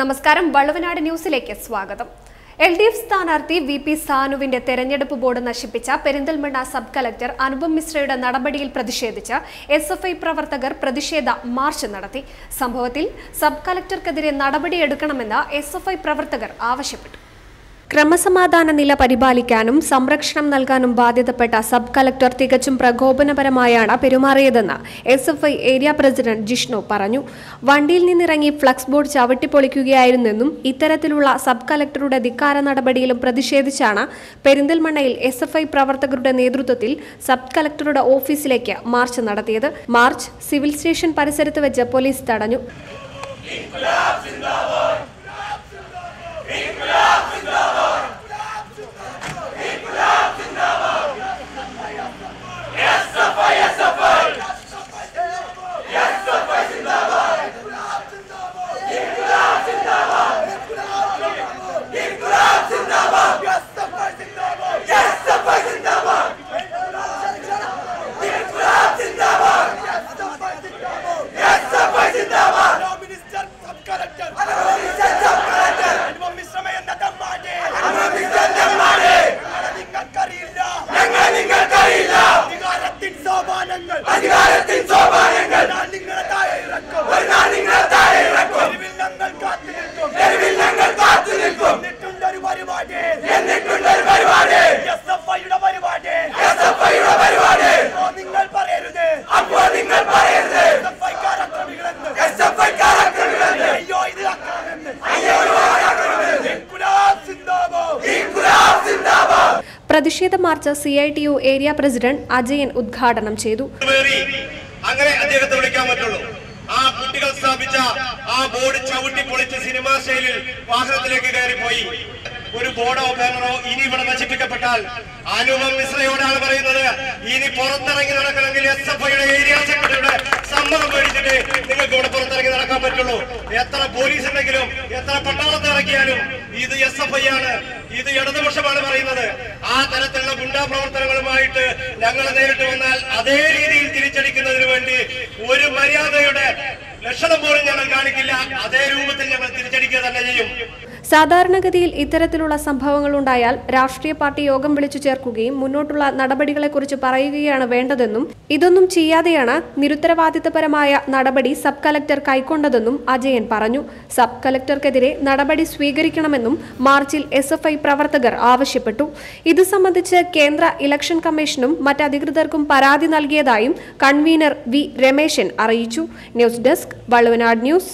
നമസ്കാരം വള്ളുവനാട് ന്യൂസിലേക്ക് സ്വാഗതം. എൽ ഡി എഫ് സ്ഥാനാർത്ഥി വി പി സാനുവിന്റെ തെരഞ്ഞെടുപ്പ് ബോർഡ് നശിപ്പിച്ച പെരിന്തൽമണ്ണ സബ് കലക്ടർ അനുപം മിശ്രയുടെ നടപടിയിൽ പ്രതിഷേധിച്ച് എസ് എഫ് ഐ പ്രവർത്തകർ പ്രതിഷേധ മാർച്ച് നടത്തി. സംഭവത്തിൽ സബ് കലക്ടർക്കെതിരെ നടപടിയെടുക്കണമെന്ന് എസ് എഫ് ഐ പ്രവർത്തകർ ആവശ്യപ്പെട്ടു. ക്രമസമാധാന നില പരിപാലിക്കാനും സംരക്ഷണം നൽകാനും ബാധ്യതപ്പെട്ട സബ് കലക്ടർ തികച്ചും പ്രകോപനപരമായാണ് പെരുമാറിയതെന്ന് S F I area president Jishnu പറഞ്ഞു. വണ്ടിയിൽ നിന്നിറങ്ങി ഫ്ലക്സ് ബോർഡ് ചവിട്ടിപ്പൊളിക്കുകയായിരുന്നെന്നും ഇത്തരത്തിലുള്ള സബ് കലക്ടറുടെ ധിക്കാര നടപടിയിലും പ്രതിഷേധിച്ചാണ് പെരിന്തൽമണ്ണയിൽ എസ് എഫ് ഐ പ്രവർത്തകരുടെ നേതൃത്വത്തിൽ സബ് കലക്ടറുടെ ഓഫീസിലേക്ക് മാർച്ച് നടത്തിയത്. മാർച്ച് സിവിൽ സ്റ്റേഷൻ പരിസരത്ത് വെച്ച് പോലീസ് തടഞ്ഞു. പ്രതിഷേധ march C I T U area president Ajayan ഉദ്ഘാടനം ചെയ്തു. അങ്ങനെ അദ്ദേഹത്തെ വിളിക്കാൻ പറ്റുള്ളൂ. ആ കുട്ടികൾ സ്ഥാപിച്ച ആ ബോർഡ് ചവിട്ടി പൊളിച്ച് സിനിമാ ശൈലിയിൽ വാഹനത്തിലേക്ക് കയറിപ്പോയി. ഒരു ബോർഡോ ബാനറോ ഇനി ഇവിടെ നശിപ്പിക്കപ്പെട്ടാൽ അനുപം മിശ്രയോടാണ് പറയുന്നത്. ഇനി പുറത്തിറങ്ങി നടക്കണമെങ്കിൽ എസ് എഫ് ഐയുടെ ഏരിയ സെക്രട്ടറിയുടെ സമ്മതം മേടിച്ചിട്ട് നിങ്ങൾക്ക് ഇവിടെ പുറത്തിറങ്ങി നടക്കാൻ പറ്റുള്ളൂ. എത്ര പോലീസ് ഉണ്ടെങ്കിലും എത്ര പട്ടാളത്തെ ഇറക്കിയാലും ഇത് എസ് എഫ് ഐ ആണ്. ഇത് ഇടതുപക്ഷമാണ് പറയുന്നത്. ആ തരത്തിലുള്ള ഗുണ്ടാ പ്രവർത്തനങ്ങളുമായിട്ട് ഞങ്ങൾ നേരിട്ട് വന്നാൽ അതേ രീതിയിൽ തിരിച്ചടിക്കുന്നതിന് വേണ്ടി ഒരു മര്യാദയുടെ ലക്ഷണം പോലും ഞങ്ങൾ കാണിക്കില്ല. അതേ രൂപത്തിൽ ഞങ്ങൾ തിരിച്ചടിക്കുക തന്നെ ചെയ്യും. സാധാരണഗതിയിൽ ഇത്തരത്തിലുള്ള സംഭവങ്ങൾ ഉണ്ടായാൽ രാഷ്ട്രീയ പാർട്ടി യോഗം വിളിച്ചു ചേർക്കുകയും മുന്നോട്ടുള്ള നടപടികളെക്കുറിച്ച് പറയുകയാണ് വേണ്ടതെന്നും ഇതൊന്നും ചെയ്യാതെയാണ് നിരുത്തരവാദിത്തപരമായ നടപടി സബ് കലക്ടർ കൈക്കൊണ്ടതെന്നും അജയൻ പറഞ്ഞു. സബ് കലക്ടർക്കെതിരെ നടപടി സ്വീകരിക്കണമെന്നും മാർച്ചിൽ എസ് പ്രവർത്തകർ ആവശ്യപ്പെട്ടു. ഇത് സംബന്ധിച്ച് കേന്ദ്ര ഇലക്ഷൻ കമ്മീഷനും മറ്റധികൃതർക്കും പരാതി നൽകിയതായും കൺവീനർ വി രമേശൻ അറിയിച്ചു. News desk Valluvanad news.